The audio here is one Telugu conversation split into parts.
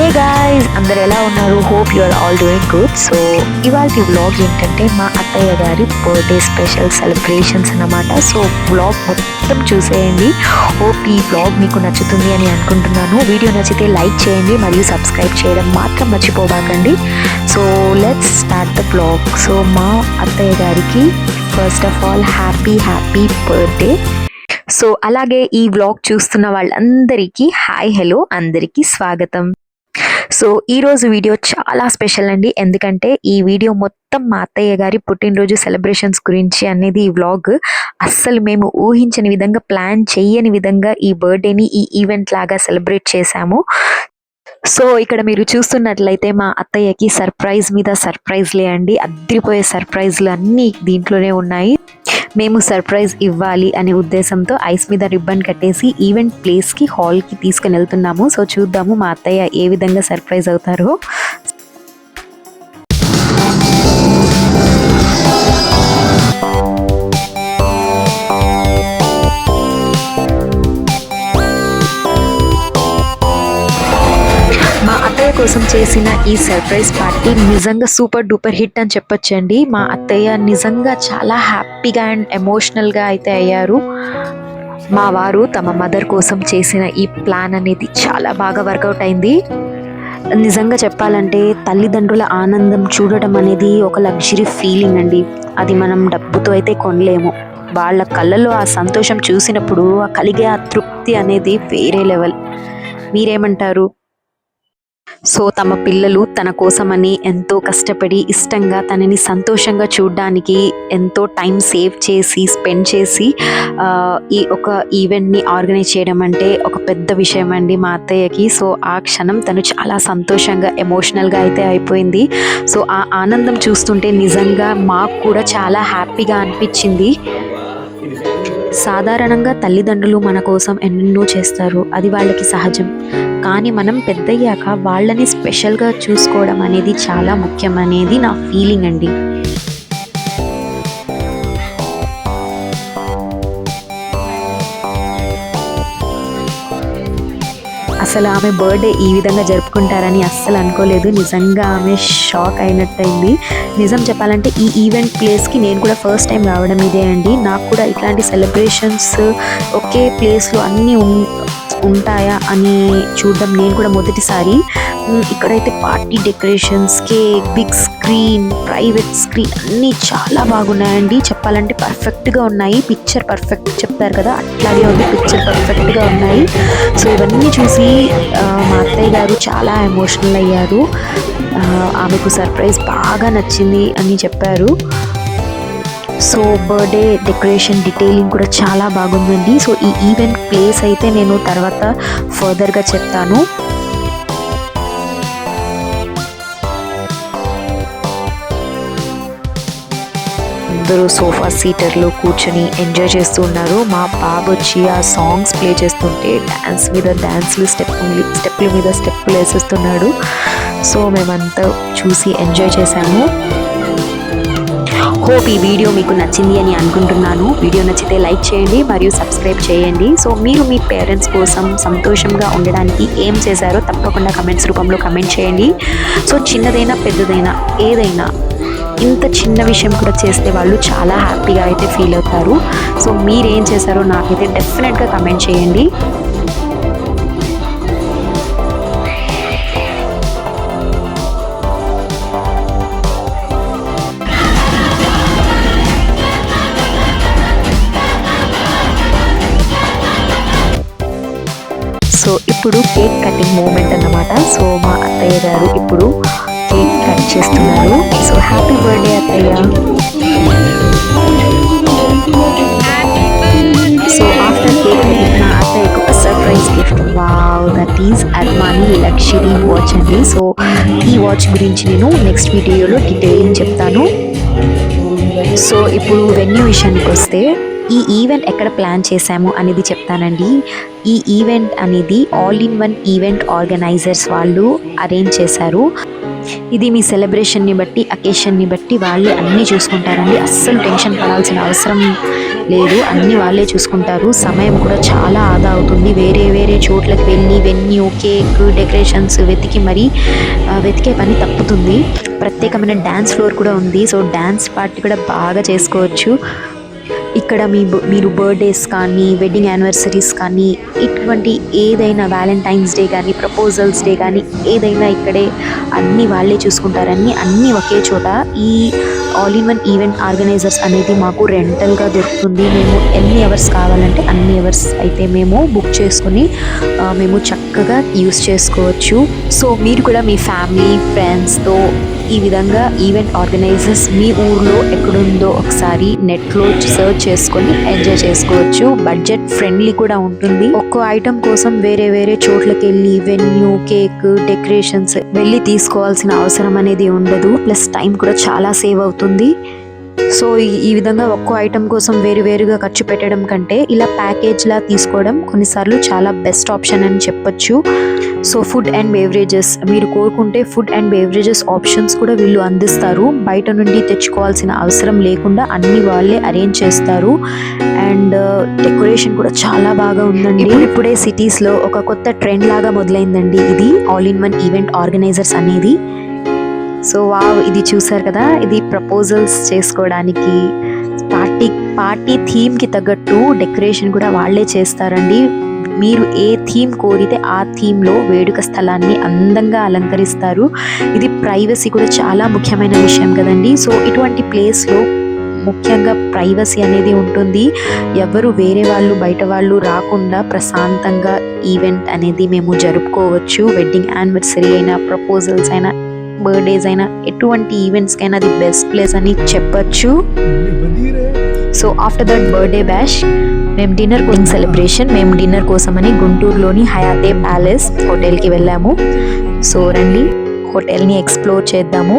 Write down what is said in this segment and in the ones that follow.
హే గాయ్స్ అందరు ఎలా ఉన్నారు? Hope you are all doing good so ఇవాళ వ్లాగ్ ఏంటంటే మా అత్తయ్య గారి బర్త్డే స్పెషల్ సెలబ్రేషన్స్ అన్నమాట. సో వ్లాగ్ మొత్తం చూసేయండి. హోప్ ఈ వ్లాగ్ మీకు నచ్చుతుంది అని అనుకుంటున్నాను. వీడియో నచ్చితే లైక్ చేయండి మరియు సబ్స్క్రైబ్ చేయడం మాత్రం మర్చిపోబాకండి. So let's start the vlog so మా అత్తయ్య గారికి first of all happy happy birthday so అలాగే ఈ వ్లాగ్ చూస్తున్న వాళ్ళందరికీ హాయ్ హలో అందరికీ స్వాగతం. సో ఈ రోజు వీడియో చాలా స్పెషల్ అండి. ఎందుకంటే ఈ వీడియో మొత్తం మా అత్తయ్య గారి పుట్టినరోజు సెలబ్రేషన్స్ గురించి అనేది ఈ వ్లాగ్. అస్సలు మేము ఊహించని విధంగా ప్లాన్ చేయని విధంగా ఈ బర్త్డేని ఈ ఈవెంట్ లాగా సెలబ్రేట్ చేశాము. సో ఇక్కడ మీరు చూస్తున్నట్లయితే మా అత్తయ్యకి సర్ప్రైజ్ మీద సర్ప్రైజ్లే అండి. అద్దరిపోయే సర్ప్రైజ్లు అన్నీ దీంట్లోనే ఉన్నాయి. మేము సర్ప్రైజ్ ఇవ్వాలి అనే ఉద్దేశంతో ఐస్ మీద రిబ్బన్ కట్టేసి ఈవెంట్ ప్లేస్కి హాల్కి తీసుకుని వెళ్తున్నాము. సో చూద్దాము మా అత్తయ్య ఏ విధంగా సర్ప్రైజ్ అవుతారో. ఈ సర్ప్రైజ్ పార్టీ నిజంగా సూపర్ డూపర్ హిట్ అని చెప్పొచ్చండి. మా అత్తయ్య నిజంగా చాలా హ్యాపీగా అండ్ ఎమోషనల్గా అయితే అయ్యారు. మా వారు తమ మదర్ కోసం చేసిన ఈ ప్లాన్ అనేది చాలా బాగా వర్కౌట్ అయింది. నిజంగా చెప్పాలంటే తల్లిదండ్రుల ఆనందం చూడడం అనేది ఒక లగ్జరీ ఫీలింగ్ అండి. అది మనం డబ్బుతో అయితే కొనలేము. వాళ్ళ కళ్ళలో ఆ సంతోషం చూసినప్పుడు ఆ కలిగే ఆ తృప్తి అనేది వేరే లెవెల్. మీరేమంటారు? సో తమ పిల్లలు తన కోసమని ఎంతో కష్టపడి ఇష్టంగా తనని సంతోషంగా చూడడానికి ఎంతో టైం సేవ్ చేసి స్పెండ్ చేసి ఈ ఒక ఈవెంట్ని ఆర్గనైజ్ చేయడం అంటే ఒక పెద్ద విషయం అండి మా అత్తయ్యకి. సో ఆ క్షణం తను చాలా సంతోషంగా ఎమోషనల్గా అయితే అయిపోయింది. సో ఆ ఆనందం చూస్తుంటే నిజంగా మాకు కూడా చాలా హ్యాపీగా అనిపించింది. సాధారణంగా తల్లిదండ్రులు మన కోసం ఎన్నెన్నో చేస్తారు. అది వాళ్ళకి సహజం. కానీ మనం పెద్దయ్యాక వాళ్ళని స్పెషల్గా చూసుకోవడం అనేది చాలా ముఖ్యం అనేది నా ఫీలింగ్ అండి. అసలు ఆమె బర్త్డే ఈ విధంగా జరుపుకుంటారని అస్సలు అనుకోలేదు. నిజంగా ఆమె షాక్ అయినట్టయింది. నిజం చెప్పాలంటే ఈ ఈవెంట్ ప్లేస్కి నేను కూడా ఫస్ట్ టైం రావడం ఇదే అండి. నాకు కూడా ఇట్లాంటి సెలబ్రేషన్స్ ఒకే ప్లేస్లో అన్నీ ఉన్ ఉంటాయా అని చూడడం నేను కూడా మొదటిసారి. ఇక్కడైతే party decorations cake big screen private screen అన్నీ చాలా బాగున్నాయండి. చెప్పాలంటే పర్ఫెక్ట్గా ఉన్నాయి. పిక్చర్ పర్ఫెక్ట్ చెప్పారు కదా అట్లాగే ఉంది. పిక్చర్ పర్ఫెక్ట్గా ఉన్నాయి. సో ఇవన్నీ చూసి మా అత్తయ్య గారు చాలా ఎమోషనల్ అయ్యారు. ఆమెకు సర్ప్రైజ్ బాగా నచ్చింది అని చెప్పారు. సో బర్త్డే డెకరేషన్ డీటెయిలింగ్ కూడా చాలా బాగుందండి. సో ఈ ఈవెంట్ ప్లేస్ అయితే నేను తర్వాత ఫర్దర్గా చెప్తాను. అందరూ సోఫా సీటర్లో కూర్చొని ఎంజాయ్ చేస్తూ ఉన్నారు. మా బాబు వచ్చి ఆ సాంగ్స్ ప్లే చేస్తుంటే డ్యాన్స్ మీద డ్యాన్స్లు స్టెప్ స్టెప్ల మీద స్టెప్పులు వేసేస్తున్నాడు. సో మేమంతా చూసి ఎంజాయ్ చేశాము. హోప్ ఈ వీడియో మీకు నచ్చింది అని అనుకుంటున్నాను. వీడియో నచ్చితే లైక్ చేయండి మరియు సబ్స్క్రైబ్ చేయండి. సో మీరు మీ పేరెంట్స్ కోసం సంతోషంగా ఉండడానికి ఏం చేశారో తప్పకుండా కమెంట్స్ రూపంలో కమెంట్ చేయండి. సో చిన్నదైనా పెద్దదైనా ఏదైనా ఇంత చిన్న విషయం కూడా చేస్తే వాళ్ళు చాలా హ్యాపీగా అయితే ఫీల్ అవుతారు. సో మీరేం చేశారో నాకైతే డెఫినెట్గా కమెంట్ చేయండి. సో ఇప్పుడు కేక్ కటింగ్ మూమెంట్ అన్నమాట. సో మా అత్తయ్య గారు ఇప్పుడు సెలబ్రేట్ చేస్తున్నారు. సో హ్యాపీ బర్త్డే అత్తయ్య. సో ఆఫ్టర్ కేక్ నా అత్తయ్యకు ఒక surprise gift wow that is Armani luxury watch అండి. సో ఈ వాచ్ గురించి నేను నెక్స్ట్ వీడియోలో డీటెయిలింగ్ చెప్తాను. సో ఇప్పుడు వెన్యూ విషయానికి వస్తే ఈ ఈవెంట్ ఎక్కడ ప్లాన్ చేశాము అనేది చెప్తానండి. ఈ ఈవెంట్ అనేది all in one event organizers వాళ్ళు అరేంజ్ చేశారు. ఇది మీ సెలబ్రేషన్ని బట్టి అకేషన్ని బట్టి వాళ్ళే అన్నీ చూసుకుంటారండి. అస్సలు టెన్షన్ పడాల్సిన అవసరం లేదు. అన్నీ వాళ్ళే చూసుకుంటారు. సమయం కూడా చాలా ఆదా అవుతుంది. వేరే వేరే చోట్లకి వెళ్ళి వెన్యూ కేక్ డెకరేషన్స్ వెతికి మరీ వెతికే పని తప్పుతుంది. ప్రత్యేకమైన డ్యాన్స్ ఫ్లోర్ కూడా ఉంది. సో డ్యాన్స్ పార్టీ కూడా బాగా చేసుకోవచ్చు. ఇక్కడ మీ బ- మీరు బర్త్డేస్ కానీ వెడ్డింగ్ యానివర్సరీస్ కానీ ఇటువంటి ఏదైనా వ్యాలంటైన్స్ డే కానీ ప్రపోజల్స్ డే కానీ ఏదైనా ఇక్కడే అన్నీ వాళ్ళే చూసుకుంటారని అన్నీ ఒకే చోట ఈ all in one event organizers అనేది మాకు రెంటల్గా దొరుకుతుంది. మేము ఎన్ని అవర్స్ కావాలంటే అన్ని అవర్స్ అయితే మేము బుక్ చేసుకుని మేము చక్కగా యూస్ చేసుకోవచ్చు. సో మీరు కూడా మీ ఫ్యామిలీ ఫ్రెండ్స్తో ఈ విధంగా ఈవెంట్ ఆర్గనైజర్స్ మీ ఊర్లో ఎక్కడుందో ఒకసారి నెట్లో సర్చ్ చేసుకొని ఎంజాయ్ చేసుకోవచ్చు. బడ్జెట్ ఫ్రెండ్లీ కూడా ఉంటుంది. ఒక్కో ఐటమ్ కోసం వేరే వేరే చోట్లకి వెళ్ళి వెన్యూ కేక్ డెకరేషన్స్ వెళ్ళి తీసుకోవాల్సిన అవసరం అనేది ఉండదు. ప్లస్ టైం కూడా చాలా సేవ్ అవుతుంది. సో ఈ- విధంగా ఒక్కో ఐటమ్ కోసం వేరు వేరుగా ఖర్చు పెట్టడం కంటే ఇలా ప్యాకేజ్ లా తీసుకోవడం కొన్నిసార్లు చాలా బెస్ట్ ఆప్షన్ అని చెప్పొచ్చు. సో ఫుడ్ అండ్ బేవరేజెస్ మీరు కోరుకుంటే ఫుడ్ అండ్ బేవరేజెస్ ఆప్షన్స్ కూడా వీళ్ళు అందిస్తారు. బయట నుండి తెచ్చుకోవాల్సిన అవసరం లేకుండా అన్ని వాళ్ళే అరేంజ్ చేస్తారు. అండ్ డెకరేషన్ కూడా చాలా బాగా ఉందండి. ఇప్పుడు ఇప్పుడే సిటీస్లో ఒక కొత్త ట్రెండ్ లాగా మొదలైందండి ఇది. All in one event organizers అనేది. సో వావ్ ఇది చూసారు కదా? ఇది ప్రపోజల్స్ చేసుకోవడానికి పార్టీ పార్టీ థీమ్కి తగ్గట్టు డెకరేషన్ కూడా వాళ్ళే చేస్తారండి. మీరు ఏ థీమ్ కోరితే ఆ థీమ్లో వేడుక స్థలాన్ని అందంగా అలంకరిస్తారు. ఇది ప్రైవసీ కూడా చాలా ముఖ్యమైన విషయం కదండి. సో ఇటువంటి ప్లేస్లో ముఖ్యంగా ప్రైవసీ అనేది ఉంటుంది. ఎవరు వేరే వాళ్ళు బయట వాళ్ళు రాకుండా ప్రశాంతంగా ఈవెంట్ అనేది మేము జరుపుకోవచ్చు. వెడ్డింగ్ యానివర్సరీ అయినా ప్రపోజల్స్ అయినా బర్త్డేస్ అయినా ఎటువంటి ఈవెంట్స్కి అయినా అది బెస్ట్ ప్లేస్ అని చెప్పచ్చు. So after that birthday bash మేము డిన్నర్ కోసం సెలబ్రేషన్ మేము డిన్నర్ కోసమని గుంటూరులోని హయాతే ప్యాలెస్ హోటల్కి వెళ్ళాము. సో రండి హోటల్ని ఎక్స్ప్లోర్ చేద్దాము.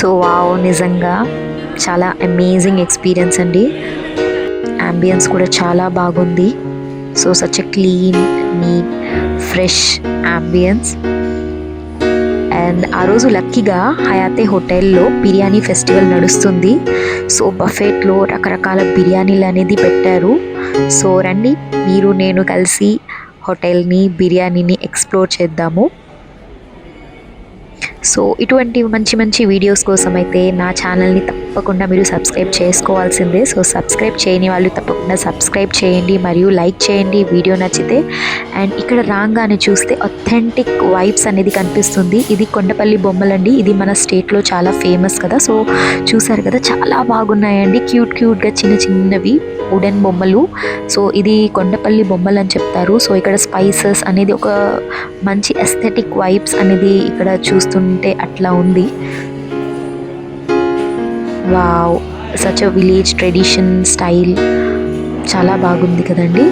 సో వావ్ నిజంగా చాలా అమేజింగ్ ఎక్స్పీరియన్స్ అండి. అంబియన్స్ కూడా చాలా బాగుంది. So such a clean neat fresh ambience and ఆ రోజు లక్కీగా హయాతే హోటల్లో బిర్యానీ ఫెస్టివల్ నడుస్తుంది. సో బఫెట్లో రకరకాల బిర్యానీలు అనేది పెట్టారు. సో రండి మీరు నేను కలిసి హోటల్ని బిర్యానీని ఎక్స్ప్లోర్ చేద్దాము. సో ఇటువంటి మంచి మంచి వీడియోస్ కోసం అయితే నా ఛానల్ని తప్పకుండా మీరు సబ్స్క్రైబ్ చేసుకోవాల్సిందే. సో సబ్స్క్రైబ్ చేయని వాళ్ళు తప్పకుండా సబ్స్క్రైబ్ చేయండి మరియు లైక్ చేయండి వీడియో నచ్చితే. అండ్ ఇక్కడ రాగానే చూస్తే అథెంటిక్ వైబ్స్ అనేది కనిపిస్తుంది. ఇది కొండపల్లి బొమ్మలండి. ఇది మన స్టేట్లో చాలా ఫేమస్ కదా. సో చూసారు కదా చాలా బాగున్నాయండి. క్యూట్ క్యూట్గా చిన్న చిన్నవి వుడెన్ బొమ్మలు. సో ఇది కొండపల్లి బొమ్మలు అని చెప్తారు. సో ఇక్కడ స్పైసెస్ అనేది ఒక మంచి ఎస్థెటిక్ వైబ్స్ అనేది ఇక్కడ అంటే అట్లా ఉంది. Wow such a village tradition style చాలా బాగుంది కదండి.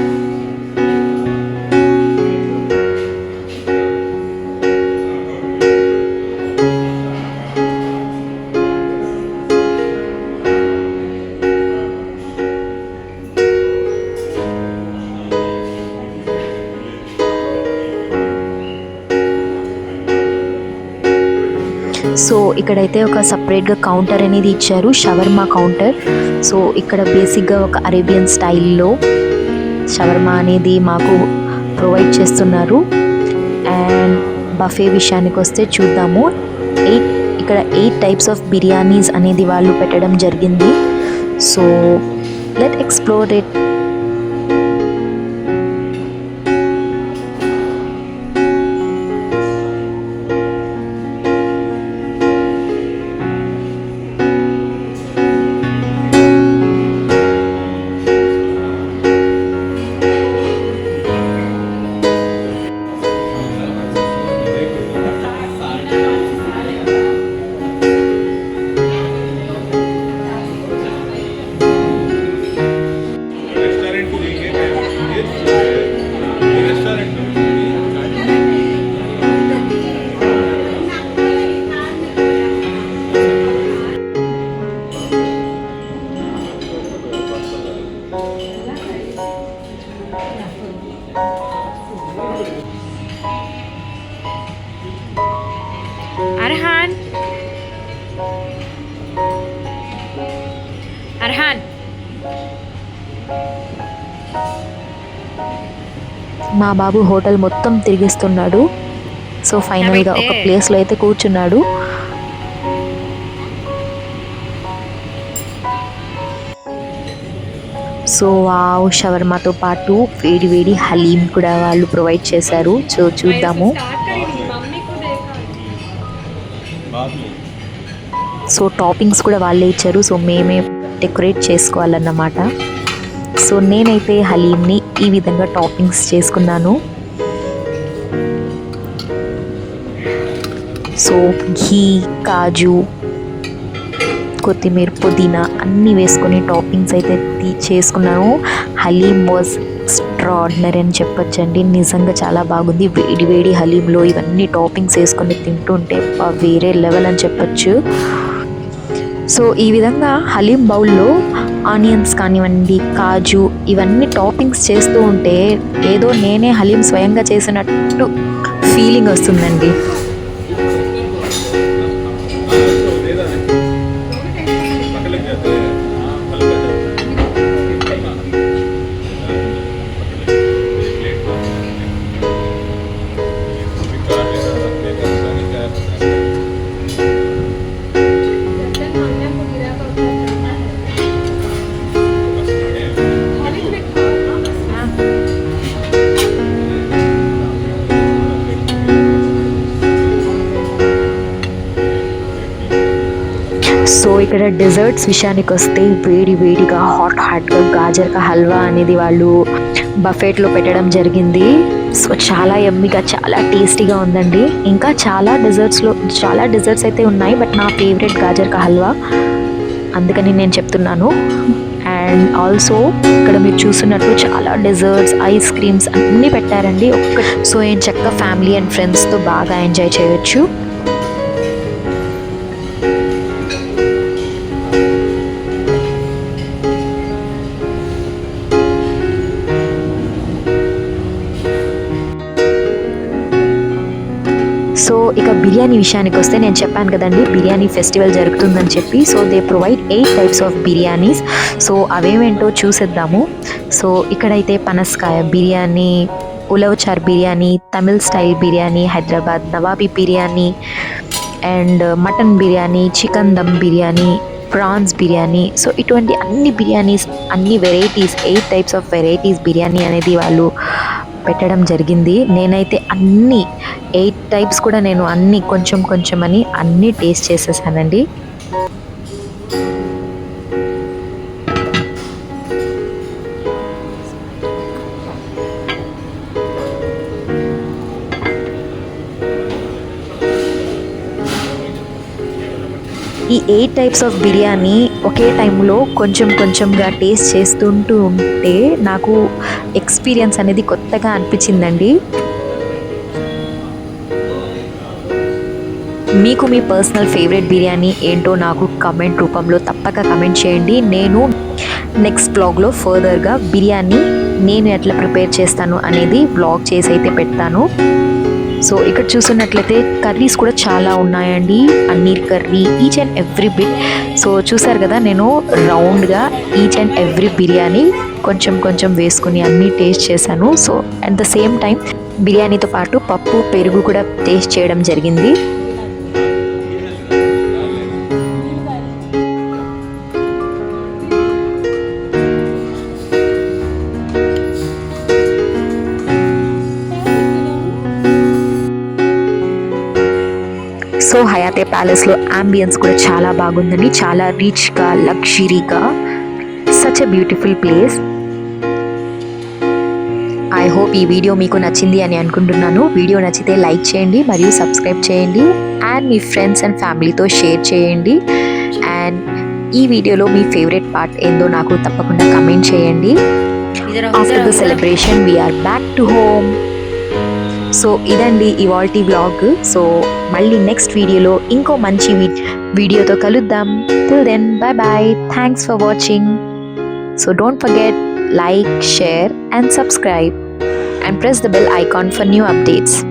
సో ఇక్కడైతే ఒక సపరేట్గా కౌంటర్ అనేది ఇచ్చారు షవర్మా కౌంటర్ సో ఇక్కడ బేసిక్గా ఒక అరేబియన్ స్టైల్లో షవర్మా అనేది మాకు ప్రొవైడ్ చేస్తున్నారు. అండ్ బఫే విషయానికి వస్తే చూద్దాము. ఎయిట్ ఇక్కడ ఎయిట్ టైప్స్ ఆఫ్ బిర్యానీస్ అనేది వాళ్ళు పెట్టడం జరిగింది. సో లెట్ ఎక్స్ప్లోర్ ఇట్ మా బాబు హోటల్ మొత్తం తిరిగిస్తున్నాడు. సో ఫైనల్గా ఒక ప్లేస్లో అయితే కూర్చున్నాడు. సో వావ్ షవర్మాతో పాటు వేడి వేడి హలీం కూడా వాళ్ళు ప్రొవైడ్ చేశారు. సో చూద్దాము. సో టాపింగ్స్ కూడా వాళ్ళే ఇచ్చారు. సో మేమే డెకరేట్ చేసుకోవాలన్నమాట. సో నేనైతే హలీంని ఈ విధంగా టాపింగ్స్ చేసుకున్నాను. సో ఘీ కాజు కొత్తిమీర పుదీనా అన్నీ వేసుకొని టాపింగ్స్ అయితే తీ- చేసుకున్నాను. హలీం వాజ్ ఎక్స్ట్రాడినరీ అని చెప్పొచ్చండి. నిజంగా చాలా బాగుంది. వేడి వేడి హలీంలో ఇవన్నీ టాపింగ్స్ వేసుకొని తింటుంటే వేరే లెవెల్ అని చెప్పొచ్చు. సో ఈ విధంగా హలీం బౌల్లో ఆనియన్స్ కానివ్వండి కాజు ఇవన్నీ టాపింగ్స్ చేస్తూ ఉంటే ఏదో నేనే హలీం స్వయంగా చేసినట్టు ఫీలింగ్ వస్తుందండి. డెజర్ట్స్ విషయానికి వస్తే వేడి వేడిగా హాట్ హాట్గా గాజర్ కా హల్వా అనేది వాళ్ళు బఫెట్లో పెట్టడం జరిగింది. సో చాలా ఎమ్మిగా చాలా టేస్టీగా ఉందండి. ఇంకా చాలా డెజర్ట్స్లో చాలా డెజర్ట్స్ అయితే ఉన్నాయి బట్ నా ఫేవరెట్ గాజర్ కా హల్వా. అందుకని నేను చెప్తున్నాను. అండ్ ఆల్సో ఇక్కడ మీరు చూస్తున్నట్టు చాలా డెజర్ట్స్ ఐస్ క్రీమ్స్ అన్నీ పెట్టారండి. ఒక్క సో ఏం చక్క ఫ్యామిలీ అండ్ ఫ్రెండ్స్తో బాగా ఎంజాయ్ చేయొచ్చు. విషయానికి వస్తే నేను చెప్పాను కదండి బిర్యానీ ఫెస్టివల్ జరుగుతుందని చెప్పి. So they provide eight types of biryanis so అవేమేంటో చూసేద్దాము. సో ఇక్కడైతే పనసకాయ biryani ulavachar biryani Tamil style biryani Hyderabad nawabi biryani and mutton biryani chicken dum biryani prawns biryani. So ఇటువంటి అన్ని బిర్యానీస్ అన్ని varieties eight types of varieties biryani అనేది వాళ్ళు పెట్టడం జరిగింది. నేనైతే అన్ని ఎయిట్ టైప్స్ కూడా నేను అన్ని కొంచెం కొంచెం అని అన్నీ టేస్ట్ చేసేసానండి. ఈ ఎయిట్ టైప్స్ ఆఫ్ బిర్యానీ ఒకే టైంలో కొంచెం కొంచెంగా టేస్ట్ చేస్తుంటూ ఉంటే నాకు ఎక్స్పీరియన్స్ అనేది కొత్తగా అనిపించిందండి. మీకు మీ పర్సనల్ ఫేవరెట్ బిర్యానీ ఏంటో నాకు కమెంట్ రూపంలో తప్పక కమెంట్ చేయండి. నేను నెక్స్ట్ బ్లాగ్లో ఫర్దర్గా బిర్యానీ నేను ఎట్లా ప్రిపేర్ చేస్తాను అనేది బ్లాగ్ చేసి అయితే పెడతాను. సో ఇక్కడ చూస్తున్నట్లయితే కర్రీస్ కూడా చాలా ఉన్నాయండి. Paneer curry each and every bit so చూసారు కదా నేను రౌండ్గా ఈచ్ అండ్ ఎవ్రీ బిర్యానీ కొంచెం కొంచెం వేసుకుని అన్నీ టేస్ట్ చేశాను. So at the same time బిర్యానీతో పాటు పప్పు పెరుగు కూడా టేస్ట్ చేయడం జరిగింది. సో హయాతే ప్యాలెస్లో అంబియన్స్ కూడా చాలా బాగుందండి. చాలా రిచ్గా లగ్జరీగా such a beautiful place I hope ఈ వీడియో మీకు నచ్చింది అని అనుకుంటున్నాను. వీడియో నచ్చితే లైక్ చేయండి మరియు సబ్స్క్రైబ్ చేయండి అండ్ మీ ఫ్రెండ్స్ అండ్ ఫ్యామిలీతో షేర్ చేయండి. అండ్ ఈ వీడియోలో మీ ఫేవరెట్ పార్ట్ ఏందో నాకు తప్పకుండా కమెంట్ చేయండి. After the celebration we're back to home so ఇదండి ఇవాల్టి బ్లాగ్ సో మళ్ళీ నెక్స్ట్ వీడియోలో ఇంకో మంచి వీడియోతో కలుద్దాం. Till then bye bye thanks for watching so don't forget like share and subscribe and press the bell icon for new updates